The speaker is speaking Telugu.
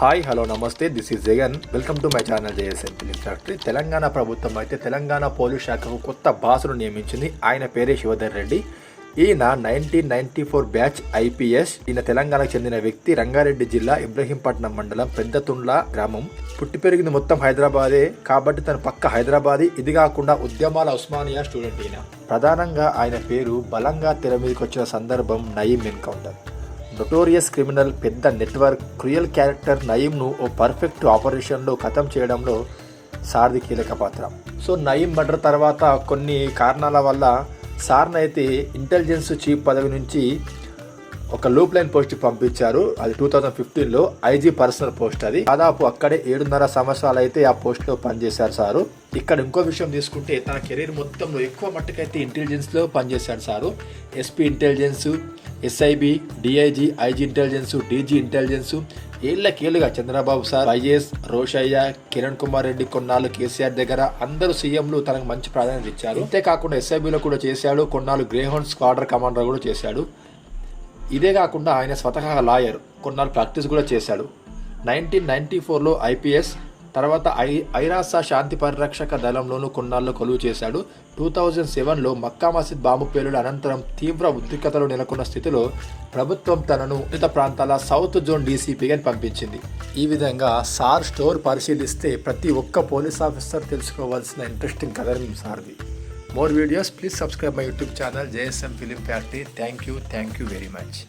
హాయ్ హలో నమస్తే this is Jagan welcome to my channel JSN film factory Telangana ప్రభుత్వం అయితే తెలంగాణ పోలీస్ శాఖకు కొత్త బాసును నియమించింది ఆయన పేరే శివధర్ రెడ్డి ఈయన nineteen ninety four batch IPS ఈయన తెలంగాణకు చెందిన వ్యక్తి రంగారెడ్డి జిల్లా ఇబ్రహీంపట్నం మండలం పెద్దతుండ్ల గ్రామం పుట్టి పెరిగింది మొత్తం హైదరాబాదే కాబట్టి తన పక్క హైదరాబాదీ ఇది కాకుండా ఉద్యమాల ఉస్మానియా స్టూడెంట్ ఈయన ప్రధానంగా ఆయన పేరు బలంగా తెర మీదకి వచ్చిన సందర్భం నయీం ఎన్కౌంటర్ నొటోరియస్ క్రిమినల్ పెద్ద నెట్వర్క్ క్రియల్ క్యారెక్టర్ నయీంను ఓ పర్ఫెక్ట్ ఆపరేషన్లో ఖతం చేయడంలో సార్ది కీలక పాత్ర సో నయీం మర్డర్ తర్వాత కొన్ని కారణాల వల్ల సార్నైతే ఇంటెలిజెన్స్ చీఫ్ పదవి నుంచి ఒక లూప్ లైన్ పోస్ట్ పంపించారు అది టూ థౌజండ్ ఫిఫ్టీన్ లో ఐజీ పర్సనల్ పోస్ట్ అది దాదాపు అక్కడే ఏడున్నర సంవత్సరాలు అయితే ఆ పోస్ట్ లో పనిచేశారు సారు ఇక్కడ ఇంకో విషయం తీసుకుంటే తన కెరీర్ మొత్తంలో ఎక్కువ మట్టుకైతే ఇంటెలిజెన్స్ లో పనిచేశాడు sir SP intelligence SIB DIG IG intelligence DG intelligence ఏళ్లకేళ్లుగా Chandrababu sir YS Rosaiah Kiran Kumar Reddy కొన్నాళ్ళు కేసీఆర్ దగ్గర అందరూ సీఎంలు తనకు మంచి ప్రాధాన్యత ఇచ్చారు అంతేకాకుండా ఎస్ఐబిలో కూడా చేశాడు కొన్నాళ్ళు గ్రేహౌండ్ స్క్వాడర్ కమాండర్ కూడా చేశాడు ఇదే కాకుండా ఆయన స్వతహా లాయర్ కొన్నాళ్ళు ప్రాక్టీస్ కూడా చేశాడు నైన్టీన్ నైన్టీ ఫోర్లో ఐపీఎస్ తర్వాత ఐ ఐరాసా శాంతి పరిరక్షక దళంలోనూ కొన్నాళ్ళు కొలువు చేశాడు టూ థౌజండ్ సెవెన్లో మక్కా మసీద్ బాంబు పేలుడు అనంతరం తీవ్ర ఉద్రిక్తతలు నెలకొన్న స్థితిలో ప్రభుత్వం తనను ఉన్నత ప్రాంతాల సౌత్ జోన్ డీసీపీగా పంపించింది ఈ విధంగా సార్ స్టోర్ పరిశీలిస్తే ప్రతి ఒక్క పోలీస్ ఆఫీసర్ తెలుసుకోవాల్సిన ఇంట్రెస్టింగ్ కథ సార్ది More videos, please subscribe my YouTube channel JSM Film Factory. Thank you very much.